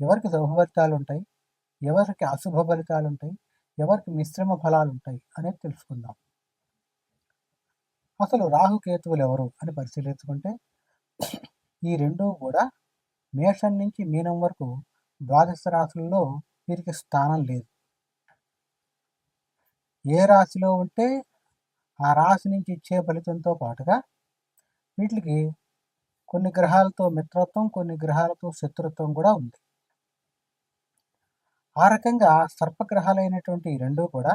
ఎవరికి శుభ ఫలితాలు ఉంటాయి ఎవరికి అశుభ ఫలితాలు ఉంటాయి ఎవరికి మిశ్రమ ఫలాలు ఉంటాయి అనేది తెలుసుకుందాం. అసలు రాహుకేతువులు ఎవరు అని పరిశీలించుకుంటే ఈ రెండు కూడా మేషం నుంచి మీనం వరకు ద్వాదశ రాశుల్లో వీరికి స్థానం లేదు. ఏ రాశిలో ఉంటే ఆ రాశి నుంచి ఇచ్చే ఫలితంతో పాటుగా వీటికి కొన్ని గ్రహాలతో మిత్రత్వం కొన్ని గ్రహాలతో శత్రుత్వం కూడా ఉంది. ఆ రకంగా సర్పగ్రహాలైనటువంటి రెండూ కూడా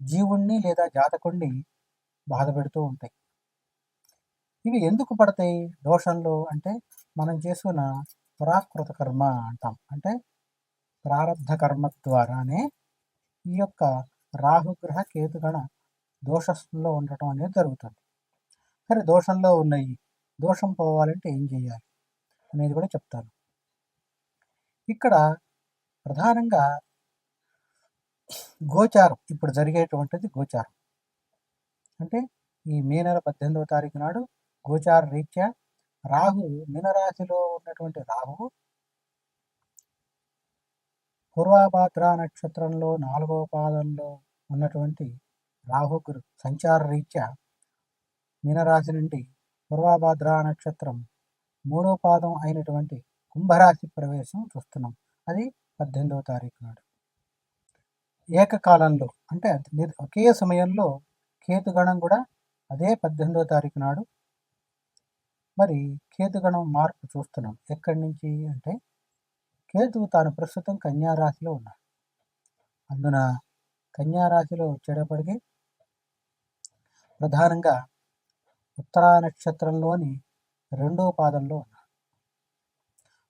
జీవుణ్ణి లేదా జాతకుణ్ణి బాధ పెడుతూ ఉంటాయి. ఇవి ఎందుకు పడతాయి? దోషంలో అంటే మనం చేసుకున్న పురాకృత కర్మ అంటాం. అంటే ప్రారంధ కర్మ ద్వారానే ఈ యొక్క రాహుగ్రహ కేతుగణ దోషంలో ఉండటం అనేది జరుగుతుంది. సరే దోషంలో ఉన్నాయి. దోషం పోవాలంటే ఏం చేయాలి? అనేది కూడా చెప్తాను. ఇక్కడ ప్రధానంగా గోచారం. ఇప్పుడు జరిగేటువంటిది గోచారం. అంటే ఈ మే నెల పద్దెనిమిదవ తారీఖు నాడు గోచార రీత్యా రాహు మీనరాశిలో ఉన్నటువంటి రాహు పూర్వాభాద్ర నక్షత్రంలో నాలుగవ పాదంలో ఉన్నటువంటి రాహు గురు సంచార రీత్యా మీనరాశి నుండి పూర్వాభాద్ర నక్షత్రం మూడో పాదం అయినటువంటి కుంభరాశి ప్రవేశం చూస్తున్నాం. అది పద్దెనిమిదవ తారీఖు నాడు. ఏకకాలంలో అంటే ఒకే సమయంలో కేతుగణం కూడా అదే పద్దెనిమిదవ తారీఖు నాడు. మరి కేతుగణం మార్పు చూస్తున్నాం. ఎక్కడి నుంచి అంటే కేతువు తాను ప్రస్తుతం కన్యారాశిలో ఉన్నాడు. అందున కన్యారాశిలో వచ్చేటప్పటికీ ప్రధానంగా ఉత్తరా నక్షత్రంలోని రెండో పాదంలో ఉన్నాడు.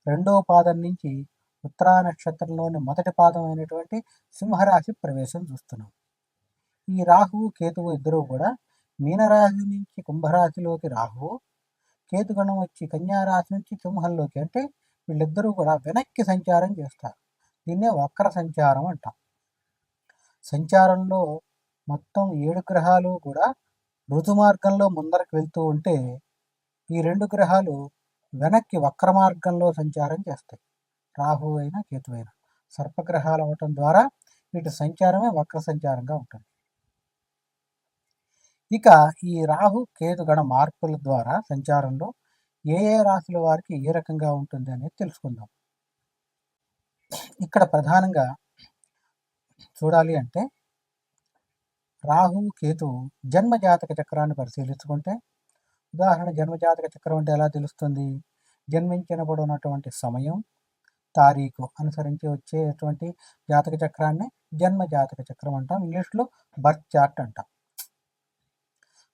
రెండో పాదం నుంచి ఉత్తరా నక్షత్రంలోని మొదటి పాదం అయినటువంటి సింహరాశి ప్రవేశం చూస్తున్నాం. ఈ రాహువు కేతువు ఇద్దరూ కూడా మీనరాశి నుంచి కుంభరాశిలోకి రాహువు కేతుగణం వచ్చి కన్యారాశి నుంచి సింహంలోకి అంటే వీళ్ళిద్దరూ కూడా వెనక్కి సంచారం చేస్తారు. దీన్నే వక్ర సంచారం అంటాం. సంచారంలో మొత్తం ఏడు గ్రహాలు కూడా ఋతు మార్గంలో ముందరకు వెళ్తూ ఉంటే ఈ రెండు గ్రహాలు వెనక్కి వక్ర మార్గంలో సంచారం చేస్తాయి. రాహు అయినా కేతు అయినా సర్పగ్రహాలు అవటం ద్వారా వీటి సంచారమే వక్ర సంచారంగా ఉంటుంది. ఇక ఈ రాహు కేతుగణ మార్పుల ద్వారా సంచారంలో ఏ ఏ రాశుల వారికి ఏ రకంగా ఉంటుంది అనేది తెలుసుకుందాం. ఇక్కడ ప్రధానంగా చూడాలి అంటే రాహు కేతు జన్మజాతక చక్రాన్ని పరిశీలించుకుంటే ఉదాహరణ జన్మజాతక చక్రం అంటే ఎలా తెలుస్తుంది? జన్మించినప్పుడు ఉన్నటువంటి సమయం తారీఖు అనుసరించి వచ్చేటువంటి జాతక చక్రాన్ని జన్మ జాతక చక్రం అంటాం. ఇంగ్లీష్లో బర్త్ చార్ట్ అంటాం.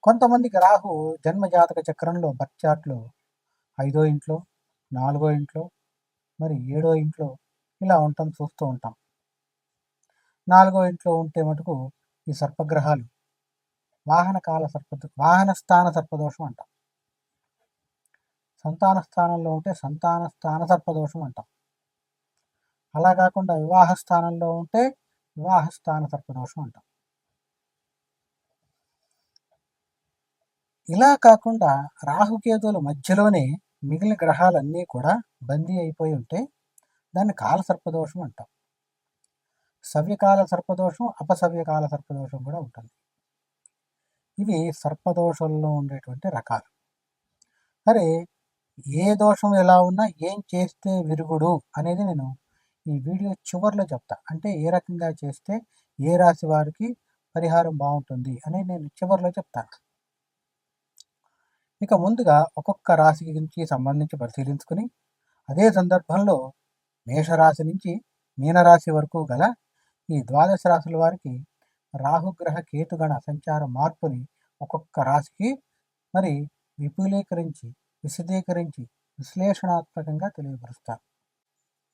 కొంతమందికి రాహు జన్మ జాతక చక్రంలో బర్త్ చార్ట్లో ఐదో ఇంట్లో నాలుగో ఇంట్లో మరి ఏడో ఇంట్లో ఇలా ఉంటాం చూస్తూ ఉంటాం. నాలుగో ఇంట్లో ఉంటే మటుకు ఈ సర్పగ్రహాలు వాహన కాల సర్ప వాహన స్థాన సర్పదోషం అంటాం. సంతాన స్థానంలో ఉంటే సంతాన స్థాన సర్పదోషం అంటాం. అలా కాకుండా వివాహ స్థానంలో ఉంటే వివాహ స్థాన సర్పదోషం అంటాం. ఇలా కాకుండా రాహుకేతువుల మధ్యలోనే మిగిలిన గ్రహాలన్నీ కూడా బందీ అయిపోయి ఉంటే దాన్ని కాల సర్పదోషం అంటాం. సవ్యకాల సర్పదోషం అపసవ్యకాల సర్పదోషం కూడా ఉంటుంది. ఇవి సర్పదోషంలో ఉండేటువంటి రకాలు. సరే ఏ దోషం ఎలా ఉన్నా ఏం చేస్తే విరుగుడు అనేది నేను ఈ వీడియో చివరిలో చెప్తా. అంటే ఏ రకంగా చేస్తే ఏ రాశి వారికి పరిహారం బాగుంటుంది అని నేను చివరిలో చెప్తాను ఇక ముందుగా ఒక్కొక్క రాశి గురించి సంబంధించి పరిశీలించుకుని అదే సందర్భంలో మేషరాశి నుంచి మీనరాశి వరకు గల ఈ ద్వాదశ రాశుల వారికి రాహుగ్రహ కేతుగణ సంచార మార్పుని ఒక్కొక్క రాశికి మరి విపులీకరించి విశదీకరించి విశ్లేషణాత్మకంగా తెలియపరుస్తారు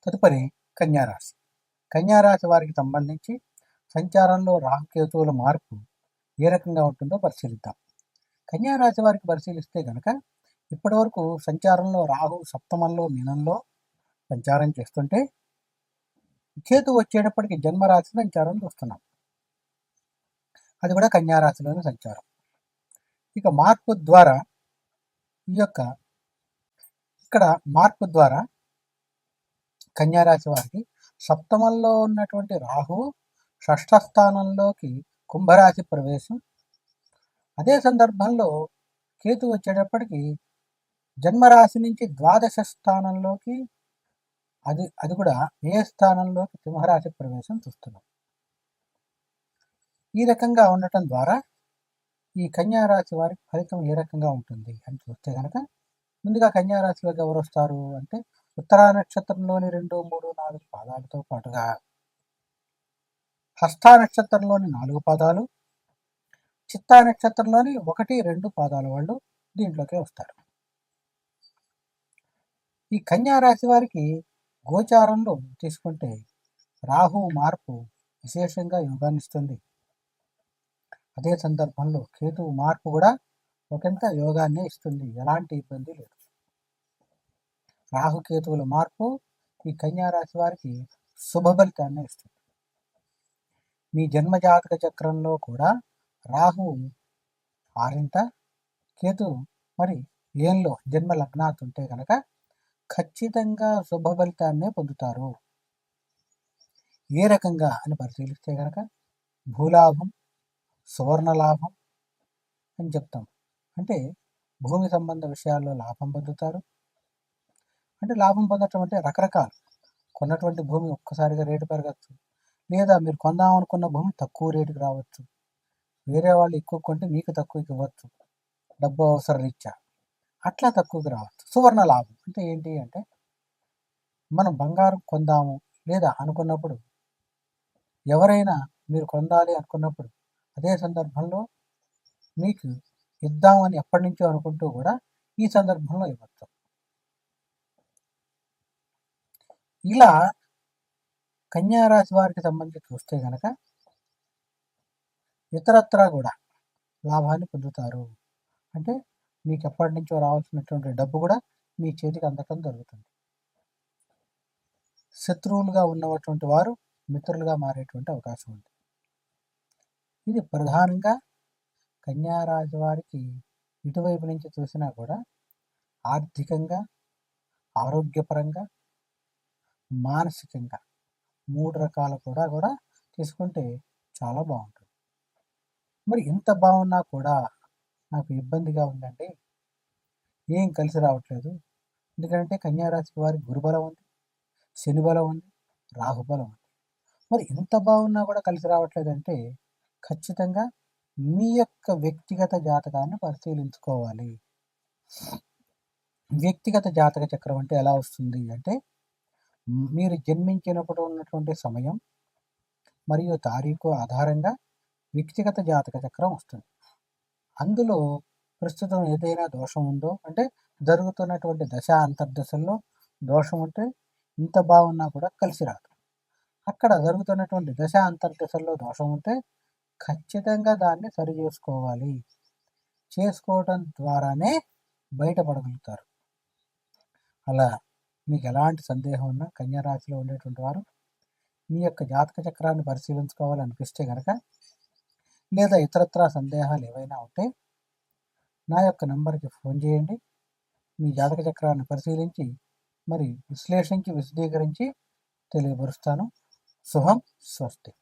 తదుపరి కన్యారాశి. కన్యారాశి వారికి సంబంధించి సంచారంలో రాహుకేతువుల మార్పు ఏ రకంగా ఉంటుందో పరిశీలిద్దాం. కన్యారాశి వారికి పరిశీలిస్తే కనుక ఇప్పటివరకు సంచారంలో రాహు సప్తమంలో మీనంలో సంచారం చేస్తుంటే కేతు వచ్చేటప్పటికి జన్మరాశి సంచారం చూస్తున్నాం. అది కూడా కన్యారాశిలోని సంచారం. ఇక మార్పు ద్వారా ఈ యొక్క ఇక్కడ మార్పు ద్వారా కన్యారాశి వారికి సప్తమంలో ఉన్నటువంటి రాహువు షష్ఠ స్థానంలోకి కుంభరాశి ప్రవేశం. అదే సందర్భంలో కేతు వచ్చేటప్పటికి జన్మరాశి నుంచి ద్వాదశ స్థానంలోకి అది అది కూడా ఏ స్థానంలోకి సింహరాశి ప్రవేశం చూస్తున్నాం. ఈ రకంగా ఉండటం ద్వారా ఈ కన్యారాశి వారికి ఫలితం ఏ రకంగా ఉంటుంది అని చూస్తే కనుక ముందుగా కన్యారాశిలో ఎవరు వస్తారు అంటే ఉత్తరా నక్షత్రంలోని రెండు మూడు నాలుగు పాదాలతో పాటుగా హస్త నక్షత్రంలోని నాలుగు పాదాలు చిత్తా నక్షత్రంలోని ఒకటి రెండు పాదాల వాళ్ళు దీంట్లోకి వస్తారు. ఈ కన్యా రాశి వారికి గోచారంలో తీసుకుంటే రాహు మార్పు విశేషంగా యోగాన్నిస్తుంది అదే సందర్భంలో కేతువు మార్పు కూడా ఒకంత యోగాన్ని ఇస్తుంది. ఎలాంటి ఇబ్బంది లేదు. రాహుకేతువుల మార్పు ఈ కన్యా రాశి వారికి శుభఫలితాన్ని ఇస్తుంది. మీ జన్మజాతక చక్రంలో కూడా రాహు ఆరింత కేతు మరి ఏంలో జన్మ లగ్నాత్ ఉంటే కనుక ఖచ్చితంగా శుభ ఫలితాన్నే పొందుతారు. ఏ రకంగా అని పరిశీలిస్తే కనుక భూలాభం సువర్ణ లాభం అని చెప్తాం. అంటే భూమి సంబంధ విషయాల్లో లాభం పొందుతారు. అంటే లాభం పొందటం అంటే రకరకాలు. కొన్నటువంటి భూమి ఒక్కసారిగా రేటు పెరగచ్చు. లేదా మీరు కొందాం అనుకున్న భూమి తక్కువ రేటుకి రావచ్చు. వేరే వాళ్ళు ఎక్కువ కొంటే మీకు తక్కువకి ఇవ్వచ్చు. డబ్బు అవసరం రీత్యా. అట్లా తక్కువకి రావచ్చు. సువర్ణ లాభం అంటే ఏంటి అంటే మనం బంగారం కొందాము లేదా అనుకున్నప్పుడు ఎవరైనా మీరు కొందాలి అనుకున్నప్పుడు అదే సందర్భంలో మీకు ఇద్దామని ఎప్పటి నుంచో అనుకుంటూ కూడా ఈ సందర్భంలో ఇవ్వచ్చు. ఇలా కన్యారాశి వారికి సంబంధించి చూస్తే కనుక ఇతరత్రా కూడా లాభాన్ని పొందుతారు. అంటే మీకు ఎప్పటి నుంచో రావాల్సినటువంటి డబ్బు కూడా మీ చేతికి అందటం జరుగుతుంది. శత్రువులుగా ఉన్నటువంటి వారు మిత్రులుగా మారేటువంటి అవకాశం ఉంది. ఇది ప్రధానంగా కన్యారాశి వారికి ఇటువైపు నుంచి చూసినా కూడా ఆర్థికంగా ఆరోగ్యపరంగా మానసికంగా మూడు రకాలు కూడా కూడా తీసుకుంటే చాలా బాగుంటుంది. మరి ఇంత బాగున్నా కూడా నాకు ఇబ్బందిగా ఉందండి. ఏం కలిసి రావట్లేదు. ఎందుకంటే కన్యారాశి వారి గురుబలం ఉంది శనిబలం ఉంది రాహుబలం ఉంది. మరి ఇంత బాగున్నా కూడా కలిసి రావట్లేదంటే ఖచ్చితంగా మీ యొక్క వ్యక్తిగత జాతకాన్ని పరిశీలించుకోవాలి. వ్యక్తిగత జాతక చక్రం అంటే ఎలా వస్తుంది అంటే మీరు జన్మించినప్పుడు ఉన్నటువంటి సమయం మరియు తారీఖు ఆధారంగా వ్యక్తిగత జాతక చక్రం వస్తుంది. అందులో ప్రస్తుతం ఏదైనా దోషం ఉందో అంటే జరుగుతున్నటువంటి దశ అంతర్దశల్లో దోషం ఉంటే ఇంత బాగున్నా కూడా కలిసి రాదు. అక్కడ జరుగుతున్నటువంటి దశ అంతర్దశల్లో దోషం ఉంటే ఖచ్చితంగా దాన్ని సరి చేసుకోవాలి. చేసుకోవడం ద్వారానే బయటపడగలుగుతారు. అలా మీకు ఎలాంటి సందేహం ఉన్నా కన్యా రాశిలో ఉండేటువంటి వారు మీ యొక్క జాతక చక్రాన్ని పరిశీలించుకోవాలనిపిస్తే కనుక లేదా ఇతరత్రా సందేహాలు ఏవైనా ఉంటే నా యొక్క నెంబర్కి ఫోన్ చేయండి. మీ జాతక చక్రాన్ని పరిశీలించి మరి విశ్లేషించి విశదీకరించి తెలియపరుస్తాను. శుభం స్వస్తి.